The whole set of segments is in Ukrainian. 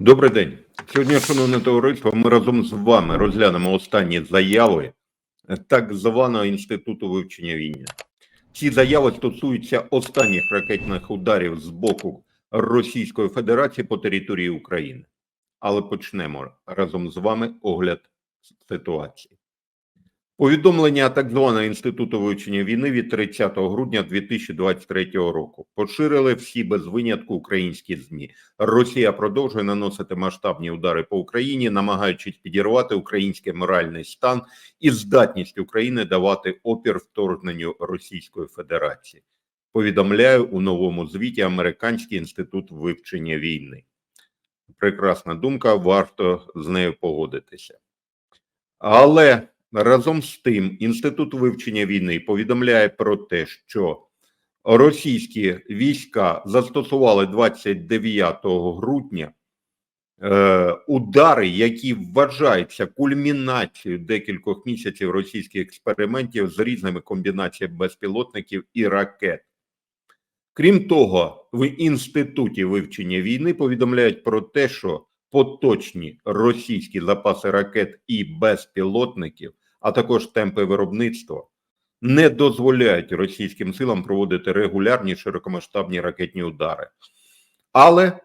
Добрий день. Сьогодні, шановне товариство, ми разом з вами розглянемо останні заяви так званого інституту вивчення війни. Ці заяви стосуються останніх ракетних ударів з боку Російської Федерації по території України. Але почнемо разом з вами огляд ситуації. Повідомлення так званого інституту вивчення війни від 30 грудня 2023 року поширили всі без винятку українські змі. Росія продовжує наносити масштабні удари по Україні, намагаючись підірвати український моральний стан і здатність України давати опір вторгненню Російської Федерації. Повідомляю у новому звіті Американський інститут вивчення війни. Прекрасна думка, варто з нею погодитися. Але Разом з тим, інститут вивчення війни повідомляє про те, що російські війська застосували 29 грудня е, удари, які вважаються кульмінацією декількох місяців російських експериментів з різними комбінаціями безпілотників і ракет. Крім того, в інституті вивчення війни повідомляють про те, що поточні російські запаси ракет і безпілотників а також темпи виробництва не дозволяють російським силам проводити регулярні широкомасштабні ракетні удари, але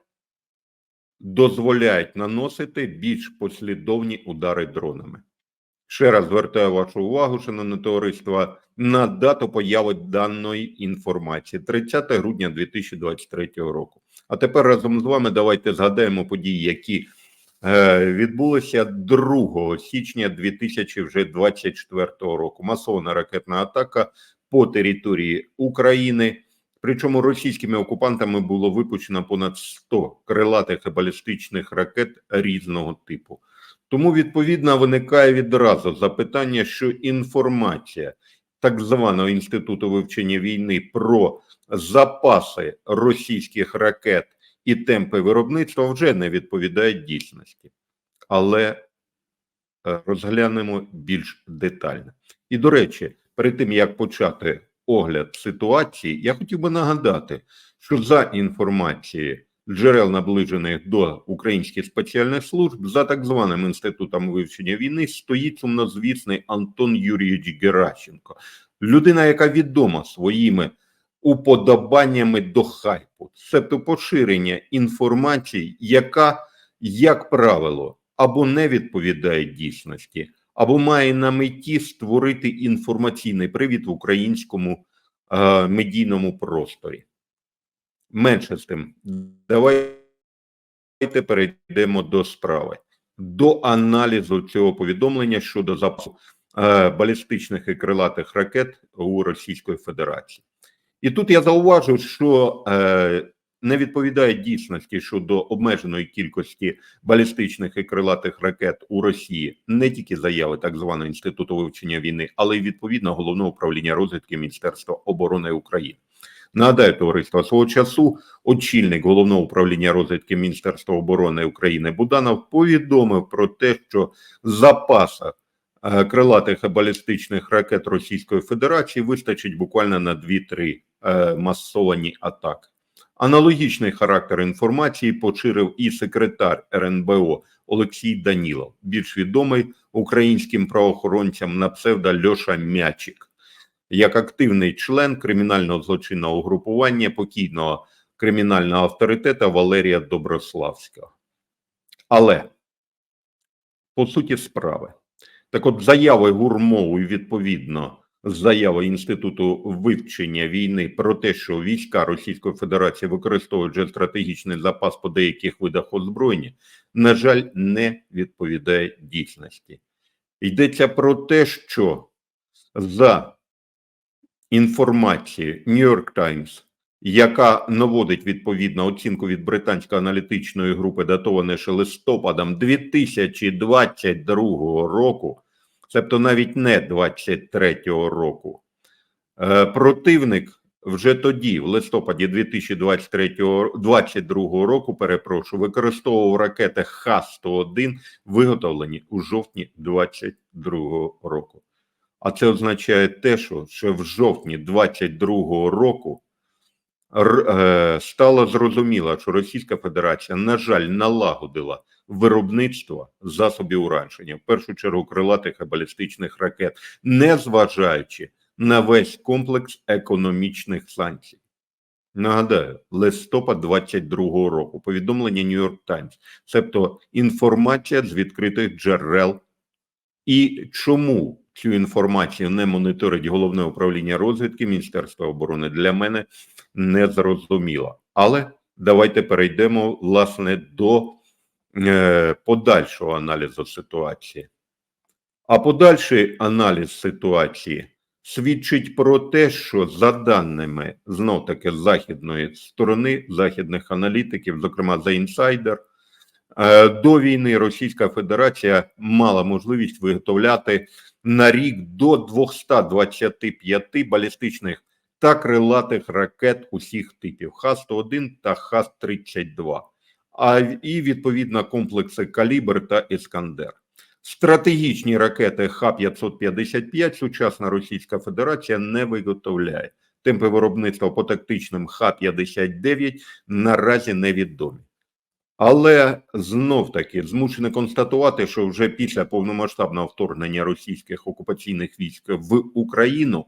дозволяють наносити більш послідовні удари дронами. Ще раз звертаю вашу увагу, шановне товариство, на дату появи даної інформації 30 грудня 2023 року. А тепер разом з вами давайте згадаємо події, які Е, відбулося 2 січня 2024 року. Масована ракетна атака по території України. Причому російськими окупантами було випущено понад 100 крилатих і балістичних ракет різного типу. Тому відповідно виникає відразу запитання, що інформація так званого інституту вивчення війни про запаси російських ракет і темпи виробництва вже не відповідають дійсності, але е, розглянемо більш детально. І до речі, перед тим як почати огляд ситуації, я хотів би нагадати, що за інформацією джерел наближених до українських спеціальних служб за так званим інститутом вивчення війни стоїть сумнозвісний Антон Юрійович Геращенко, людина, яка відома своїми уподобаннями до хайпу, тобто поширення інформації, яка, як правило, або не відповідає дійсності, або має на меті створити інформаційний привід в українському е, медійному просторі. Менше з тим, давайте перейдемо до справи, до аналізу цього повідомлення щодо запасу е, балістичних і крилатих ракет у Російської Федерації. І тут я зауважу, що е, не відповідає дійсності щодо обмеженої кількості балістичних і крилатих ракет у Росії не тільки заяви так званого інституту вивчення війни, але й відповідно головного управління розвідки Міністерства оборони України. Нагадаю, товариство свого часу очільник головного управління розвідки Міністерства оборони України Буданов повідомив про те, що запаса е, крилатих і балістичних ракет Російської Федерації вистачить буквально на 2-3 Е, масовані атаки. Аналогічний характер інформації поширив і секретар РНБО Олексій Данілов, більш відомий українським правоохоронцям на псевдо Льоша Мячик, як активний член кримінального злочинного угрупування покійного кримінального авторитета Валерія Доброславського. Але по суті справи, так от заяви гурмову відповідно заява інституту вивчення війни про те, що війська Російської Федерації використовують вже стратегічний запас по деяких видах озброєння, на жаль, не відповідає дійсності. Йдеться про те, що за інформацією New York Times, яка наводить відповідну оцінку від британської аналітичної групи, датоване ще листопадом 2022 року тобто навіть не 23-го року. Е, противник вже тоді, в листопаді 2023 2022 року, перепрошую, використовував ракети Х-101, виготовлені у жовтні 2022 року. А це означає те, що ще в жовтні 2022 року е, стало зрозуміло, що Російська Федерація, на жаль, налагодила виробництво засобів ураження, в першу чергу крилатих і балістичних ракет, не зважаючи на весь комплекс економічних санкцій. Нагадаю, листопад 22-го року повідомлення York Times, тобто інформація з відкритих джерел. І чому цю інформацію не моніторить головне управління розвідки Міністерства оборони для мене не зрозуміло. Але давайте перейдемо власне до подальшого аналізу ситуації. А подальший аналіз ситуації свідчить про те, що за даними знов таки західної сторони, західних аналітиків, зокрема за інсайдер, е, до війни Російська Федерація мала можливість виготовляти на рік до 225 балістичних та крилатих ракет усіх типів Х-101 та Х-32, а і відповідно комплекси Калібр та Іскандер. Стратегічні ракети Х-555 сучасна Російська Федерація не виготовляє. Темпи виробництва по тактичним Х-59 наразі невідомі. Але знов таки змушений констатувати, що вже після повномасштабного вторгнення російських окупаційних військ в Україну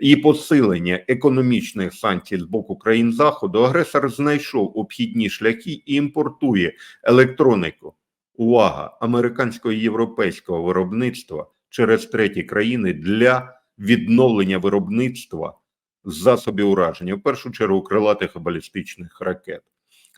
і посилення економічних санкцій з боку країн Заходу, агресор знайшов обхідні шляхи і імпортує електронику. Увага американського і європейського виробництва через треті країни для відновлення виробництва засобів ураження, в першу чергу крилатих і балістичних ракет.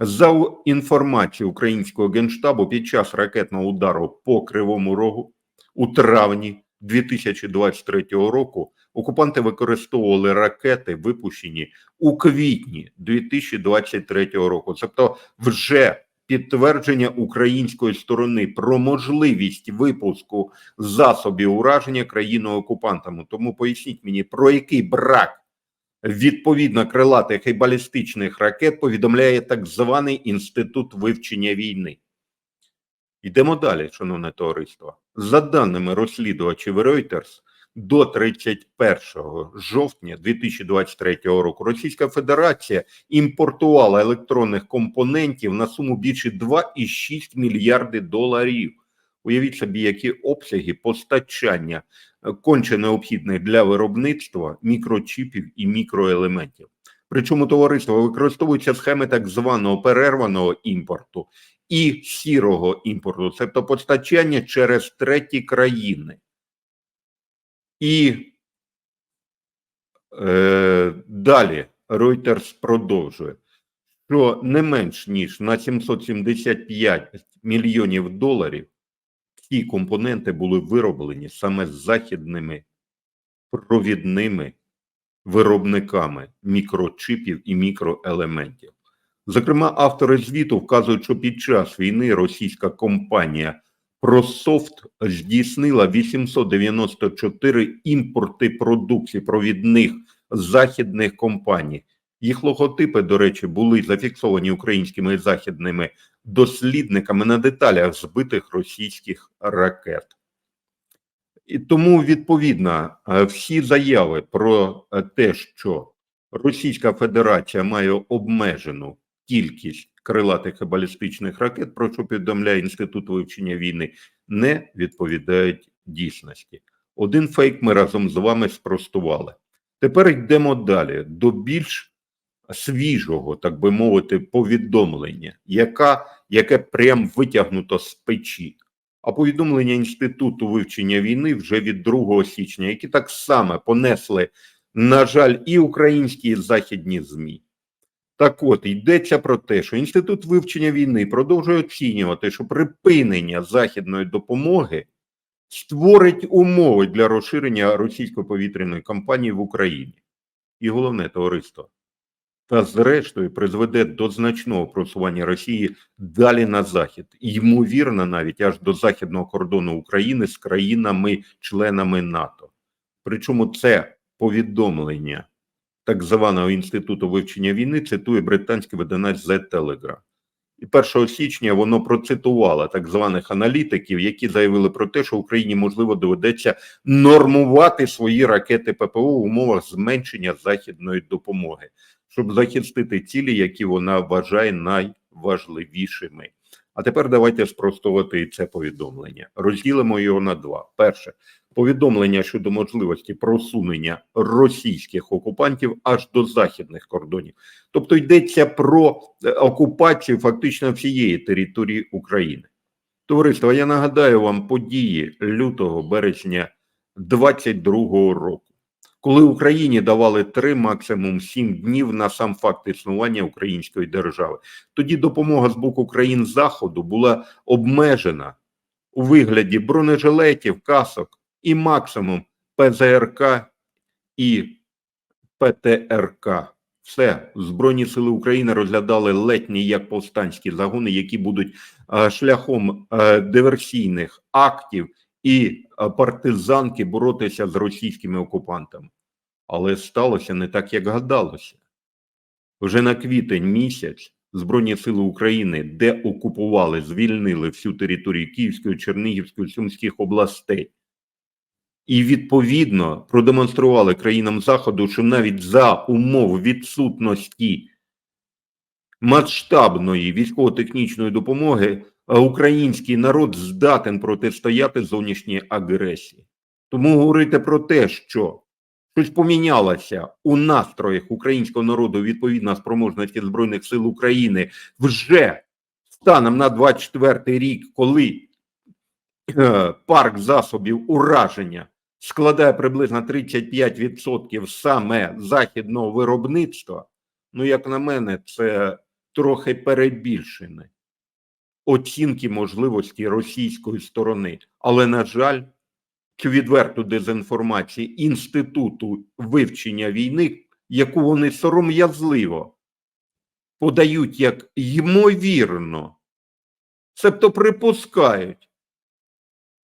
За інформацією українського генштабу, під час ракетного удару по Кривому Рогу у травні 2023 року окупанти використовували ракети, випущені у квітні 2023 року. Тобто, вже підтвердження української сторони про можливість випуску засобів ураження країною окупантами. Тому поясніть мені, про який брак відповідно крилатих і балістичних ракет повідомляє так званий інститут вивчення війни. Йдемо далі, шановне товариство. За даними розслідувачів Reuters, до 31 жовтня 2023 року Російська Федерація імпортувала електронних компонентів на суму більше 2,6 мільярди доларів. Уявіть собі, які обсяги постачання е, конче необхідних для виробництва мікрочіпів і мікроелементів. Причому товариство використовуються схеми так званого перерваного імпорту і сірого імпорту, тобто постачання через треті країни. І е, далі Reuters продовжує, що не менш ніж на 775 мільйонів доларів ці компоненти були вироблені саме західними провідними виробниками мікрочипів і мікроелементів. Зокрема, автори звіту вказують, що під час війни російська компанія ProSoft здійснила 894 імпорти продукції провідних західних компаній. Їх логотипи, до речі, були зафіксовані українськими і західними дослідниками на деталях збитих російських ракет. І тому, відповідно, е, всі заяви про е, те, що Російська Федерація має обмежену кількість крилатих і балістичних ракет, про що повідомляє Інститут вивчення війни, не відповідають дійсності. Один фейк ми разом з вами спростували. Тепер йдемо далі до більш свіжого, так би мовити, повідомлення, яка, яке прям витягнуто з печі. А повідомлення Інституту вивчення війни вже від 2 січня, які так само понесли, на жаль, і українські, і західні ЗМІ. Так от йдеться про те, що інститут вивчення війни продовжує оцінювати, що припинення західної допомоги створить умови для розширення російської повітряної кампанії в Україні. І головне товариство. Та, зрештою, призведе до значного просування Росії далі на захід, ймовірно, навіть аж до західного кордону України з країнами-членами НАТО. Причому це повідомлення так званого інституту вивчення війни цитує британське видання The Telegraph. І 1 січня воно процитувало так званих аналітиків, які заявили про те, що Україні можливо доведеться нормувати свої ракети ППО в умовах зменшення західної допомоги. щоб захистити цілі, які вона вважає найважливішими. А тепер давайте спростувати це повідомлення. Розділимо його на два. Перше повідомлення щодо можливості просунення російських окупантів аж до західних кордонів. Тобто йдеться про е, окупацію фактично всієї території України. Товариство, я нагадаю вам події лютого березня 22-го року, коли Україні давали 3, максимум 7 днів на сам факт існування української держави. Тоді допомога з боку країн Заходу була обмежена у вигляді бронежилетів, касок і максимум ПЗРК і ПТРК. Все, Збройні сили України розглядали летні як повстанські загони, які будуть е, шляхом е, диверсійних актів і партизанки боротися з російськими окупантами. Але сталося не так, як гадалося. Вже на квітень місяць Збройні сили України деокупували, звільнили всю територію Київської, Чернігівської, Сумських областей. І відповідно продемонстрували країнам Заходу, що навіть за умов відсутності масштабної військово-технічної допомоги український народ здатен протистояти зовнішній агресії. Тому говорити про те, що щось помінялося у настроях українського народу відповідно спроможності Збройних сил України вже станом на 24 рік, коли е, парк засобів ураження складає приблизно 35% саме західного виробництва, ну, як на мене, це трохи перебільшене оцінки можливості російської сторони. Але, на жаль, цю відверту дезінформацію інституту вивчення війни, яку вони сором'язливо подають як ймовірно, себто припускають,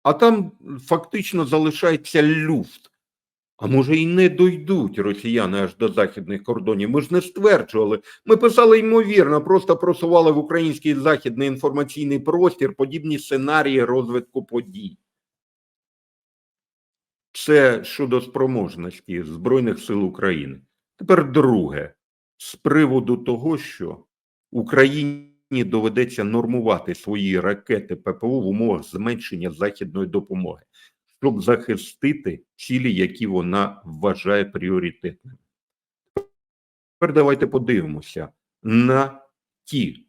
а там фактично залишається люфт. А може і не дойдуть росіяни аж до західних кордонів. Ми ж не стверджували. Ми писали ймовірно, просто просували в український західний інформаційний простір подібні сценарії розвитку подій. Це щодо спроможності Збройних сил України. Тепер друге, з приводу того, що Україні доведеться нормувати свої ракети ППО в умовах зменшення західної допомоги щоб захистити цілі, які вона вважає пріоритетними. Тепер давайте подивимося на ті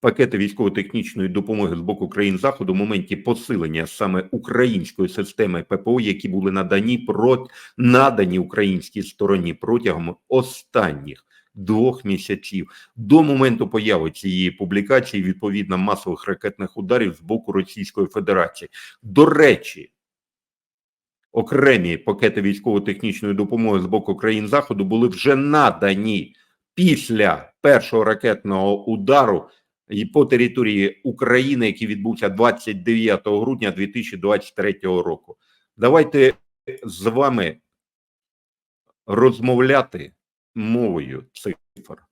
пакети військово-технічної допомоги з боку країн Заходу в моменті посилення саме української системи ППО, які були надані про надані українській стороні протягом останніх двох місяців до моменту появи цієї публікації відповідно масових ракетних ударів з боку Російської Федерації. До речі, окремі пакети військово-технічної допомоги з боку країн Заходу були вже надані після першого ракетного удару і по території України, який відбувся 29 грудня 2023 року. Давайте з вами розмовляти мовою цифр.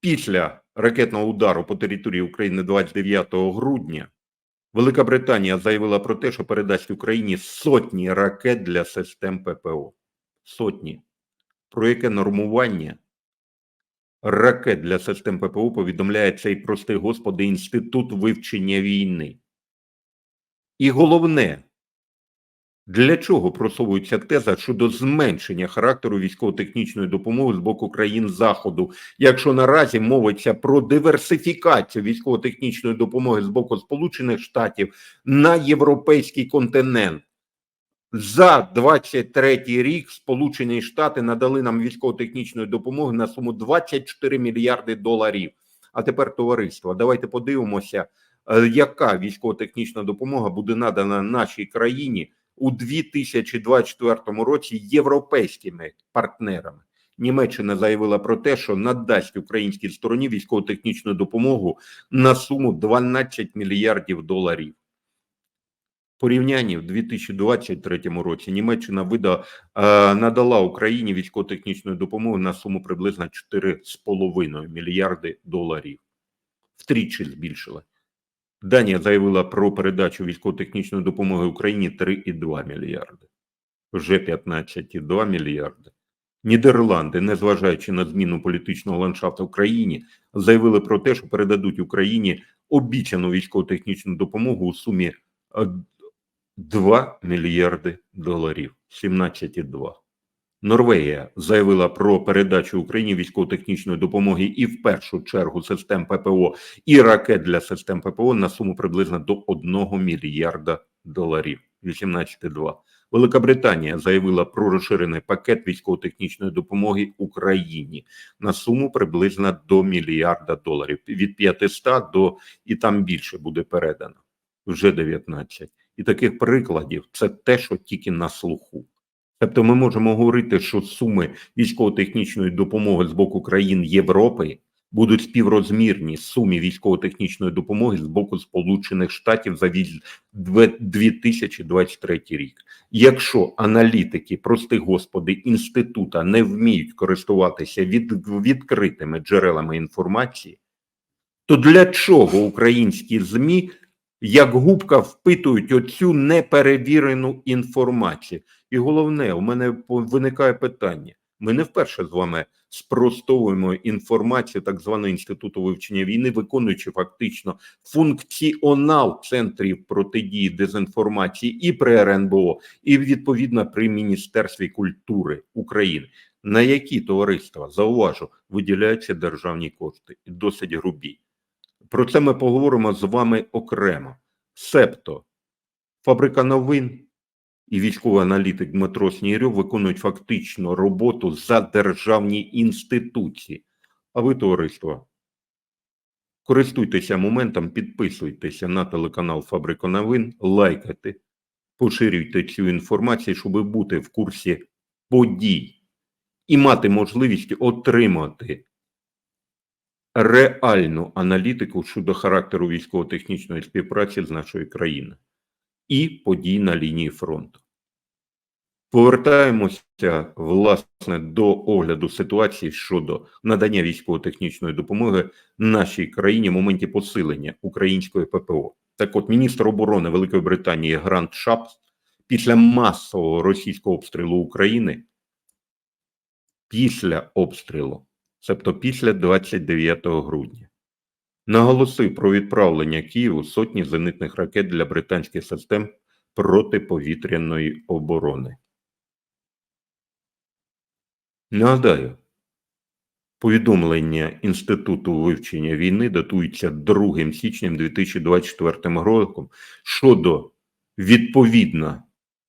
Після ракетного удару по території України 29 грудня Велика Британія заявила про те, що передасть Україні сотні ракет для систем ППО. Сотні. Про яке нормування ракет для систем ППО повідомляє цей простий господи Інститут вивчення війни. І головне, для чого просовується теза щодо зменшення характеру військово-технічної допомоги з боку країн Заходу, якщо наразі мовиться про диверсифікацію військово-технічної допомоги з боку Сполучених Штатів на європейський континент? За 23 рік Сполучені Штати надали нам військово-технічної допомоги на суму 24 мільярди доларів. А тепер товариство, давайте подивимося, е, яка військово-технічна допомога буде надана нашій країні у 2024 році європейськими партнерами. Німеччина заявила про те, що надасть українській стороні військово-технічну допомогу на суму 12 мільярдів доларів. Порівнянні в 2023 році Німеччина вида, е, надала Україні військово-технічну допомогу на суму приблизно 4,5 мільярди доларів. Втричі збільшила. Данія заявила про передачу військово-технічної допомоги Україні 3,2 мільярди. Вже 15,2 мільярди. Нідерланди, незважаючи на зміну політичного ландшафту в країні, заявили про те, що передадуть Україні обіцяну військово-технічну допомогу у сумі е, 2 мільярди доларів, 17,2. Норвегія заявила про передачу Україні військово-технічної допомоги і в першу чергу систем ППО і ракет для систем ППО на суму приблизно до 1 мільярда доларів, 18,2. Велика Британія заявила про розширений пакет військово-технічної допомоги Україні на суму приблизно до мільярда доларів. Від 500 до і там більше буде передано. Вже 19. І таких прикладів це те, що тільки на слуху. Тобто ми можемо говорити, що суми військово-технічної допомоги з боку країн Європи будуть співрозмірні сумі військово-технічної допомоги з боку Сполучених Штатів за 2023 рік. Якщо аналітики, прости господи, інститута не вміють користуватися від, відкритими джерелами інформації, то для чого українські ЗМІ як губка впитують оцю неперевірену інформацію? І головне, у мене виникає питання. Ми не вперше з вами спростовуємо інформацію так званого інституту вивчення війни, виконуючи фактично функціонал центрів протидії дезінформації і при РНБО, і відповідно при Міністерстві культури України. На які товариства зауважу виділяються державні кошти і досить грубі. Про це ми поговоримо з вами окремо. Себто фабрика новин і військовий аналітик Дмитро Снігирьов виконують фактично роботу за державні інституції. А ви, товариство, користуйтеся моментом, підписуйтеся на телеканал Фабрика новин, лайкайте, поширюйте цю інформацію, щоб бути в курсі подій і мати можливість отримати реальну аналітику щодо характеру військово-технічної співпраці з нашою країною і подій на лінії фронту. Повертаємося власне до огляду ситуації щодо надання військово-технічної допомоги нашій країні в моменті посилення української ППО. Так от, міністр оборони Великої Британії Грант Шапс після масового російського обстрілу України, після обстрілу, тобто після 29 грудня, наголосив про відправлення Києву сотні зенитних ракет для британських систем протиповітряної оборони. Нагадаю, повідомлення Інституту вивчення війни датується 2 січня 2024 роком щодо відповідно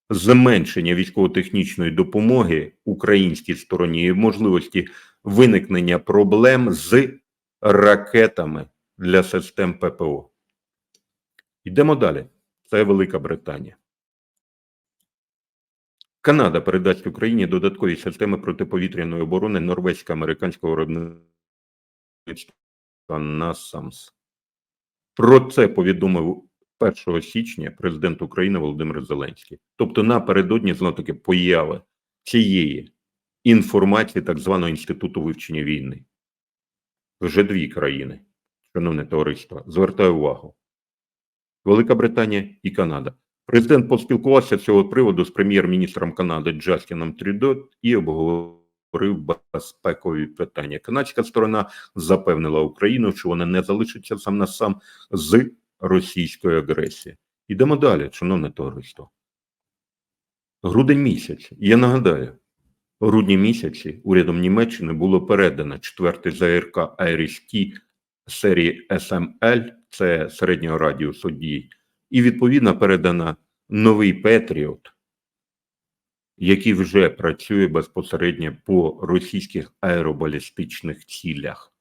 зменшення військово-технічної допомоги українській стороні і можливості виникнення проблем з ракетами для систем ППО. Йдемо далі. Це Велика Британія. Канада передасть Україні додаткові системи протиповітряної оборони норвезько-американського виробництва NASAMS. Про це повідомив 1 січня президент України Володимир Зеленський. Тобто напередодні знов таки появи цієї інформації так званого інституту вивчення війни. Вже дві країни, шановне товариство, звертаю увагу. Велика Британія і Канада. Президент поспілкувався з цього приводу з прем'єр-міністром Канади Джастіном Трюдо і обговорив безпекові питання. Канадська сторона запевнила Україну, що вона не залишиться сам на сам з російською агресією. Йдемо далі, шановне товариство. Грудень місяць. Я нагадаю, в грудні місяці урядом Німеччини було передано четвертий ЗРК Айріс-Ті серії СМЛ, це середнього радіусу дій, і відповідно передано новий Петріот, який вже працює безпосередньо по російських аеробалістичних цілях.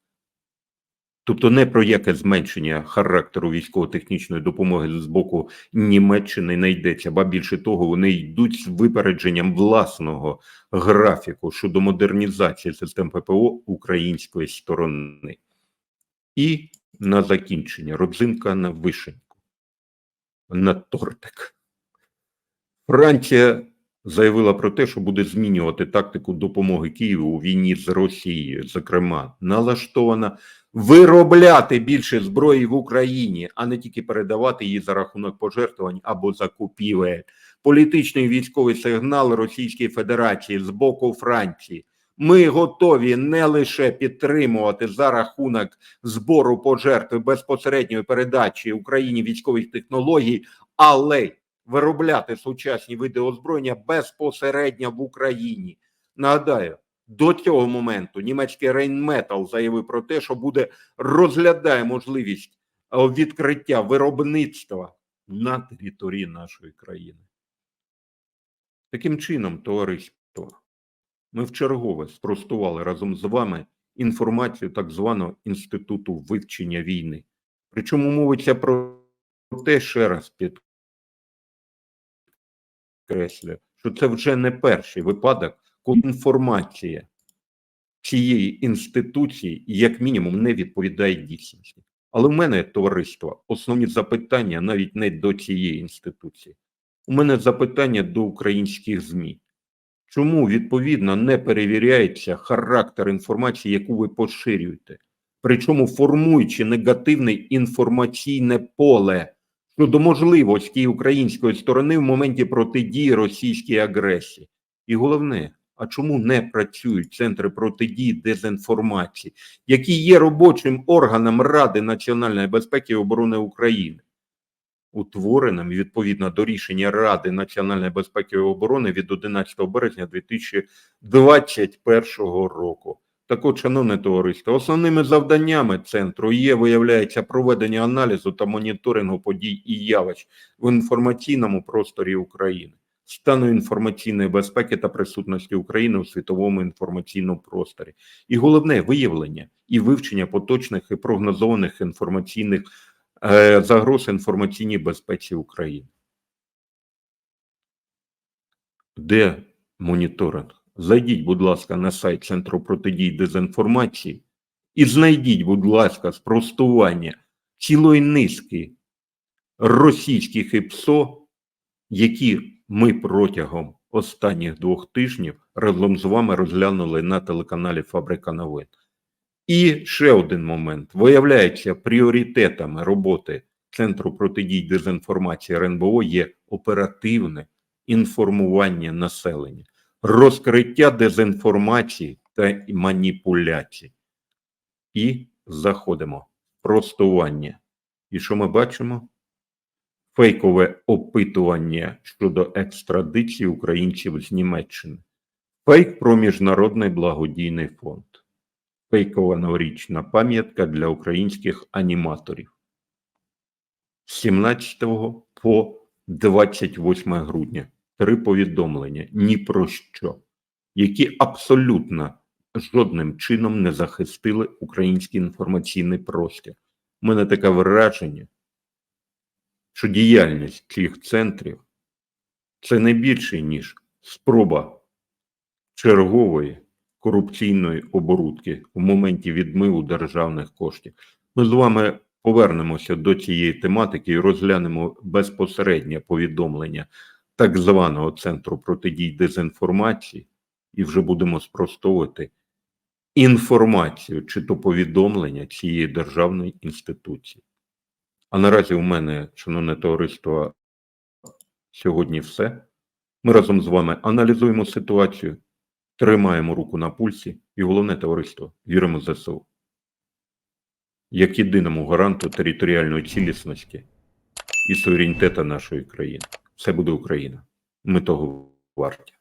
Тобто не про яке зменшення характеру військово-технічної допомоги з боку Німеччини не йдеться, ба більше того, вони йдуть з випередженням власного графіку щодо модернізації систем ППО української сторони. І на закінчення родзинка на вишеньку, на тортик. Франція заявила про те, що буде змінювати тактику допомоги Києву у війні з Росією, зокрема, налаштована виробляти більше зброї в Україні, а не тільки передавати її за рахунок пожертвувань або закупівель. Політичний військовий сигнал Російської Федерації з боку Франції. Ми готові не лише підтримувати за рахунок збору пожертв безпосередньої передачі Україні військових технологій, але виробляти сучасні види озброєння безпосередньо в Україні. Нагадаю, до цього моменту німецький Rheinmetall заявив про те, що буде розглядає можливість е, відкриття виробництва на території нашої країни. Таким чином, товариство, ми вчергове спростували разом з вами інформацію так званого інституту вивчення війни. Причому мовиться про те, ще раз підкреслюю, що це вже не перший випадок, коли інформація цієї інституції, як мінімум, не відповідає дійсності. Але в мене, товариство, основні запитання навіть не до цієї інституції. У мене запитання до українських ЗМІ. Чому відповідно не перевіряється характер інформації, яку ви поширюєте? Причому формуючи негативне інформаційне поле щодо можливості української сторони в моменті протидії російській агресії. І головне, а чому не працюють центри протидії дезінформації, які є робочим органом Ради національної безпеки і оборони України? Утвореним відповідно до рішення Ради національної безпеки і оборони від 11 березня 2021 року. Так от, шановне товариство, основними завданнями центру є, виявляється, проведення аналізу та моніторингу подій і явищ в інформаційному просторі України, стану інформаційної безпеки та присутності України у світовому інформаційному просторі, і головне виявлення і вивчення поточних і прогнозованих інформаційних загроз інформаційній безпеці України. Де моніторинг? Зайдіть, будь ласка, на сайт Центру протидії дезінформації і знайдіть, будь ласка, спростування цілої низки російських ІПСО, які ми протягом останніх двох тижнів разом з вами розглянули на телеканалі Фабрика новин. І ще один момент. Виявляється, пріоритетами роботи Центру протидії дезінформації РНБО є оперативне інформування населення, розкриття дезінформації та маніпуляцій. І заходимо. Простування. І що ми бачимо? Фейкове опитування щодо екстрадиції українців з Німеччини. Фейк про міжнародний благодійний фонд фейкова новорічна пам'ятка для українських аніматорів. З 17 по 28 грудня три повідомлення ні про що, які абсолютно жодним чином не захистили український інформаційний простір. У мене таке враження, що діяльність цих центрів це не більше, ніж спроба чергової корупційної оборудки в моменті відмиву державних коштів. Ми з вами повернемося до цієї тематики і розглянемо безпосереднє повідомлення так званого центру протидії дезінформації, і вже будемо спростовувати інформацію чи то повідомлення цієї державної інституції. А наразі у мене, шановне товариство, сьогодні все. Ми разом з вами аналізуємо ситуацію. Тримаємо руку на пульсі і головне товариство віримо в ЗСУ як єдиному гаранту територіальної цілісності і суверенітету нашої країни. Це буде Україна. Ми того варті.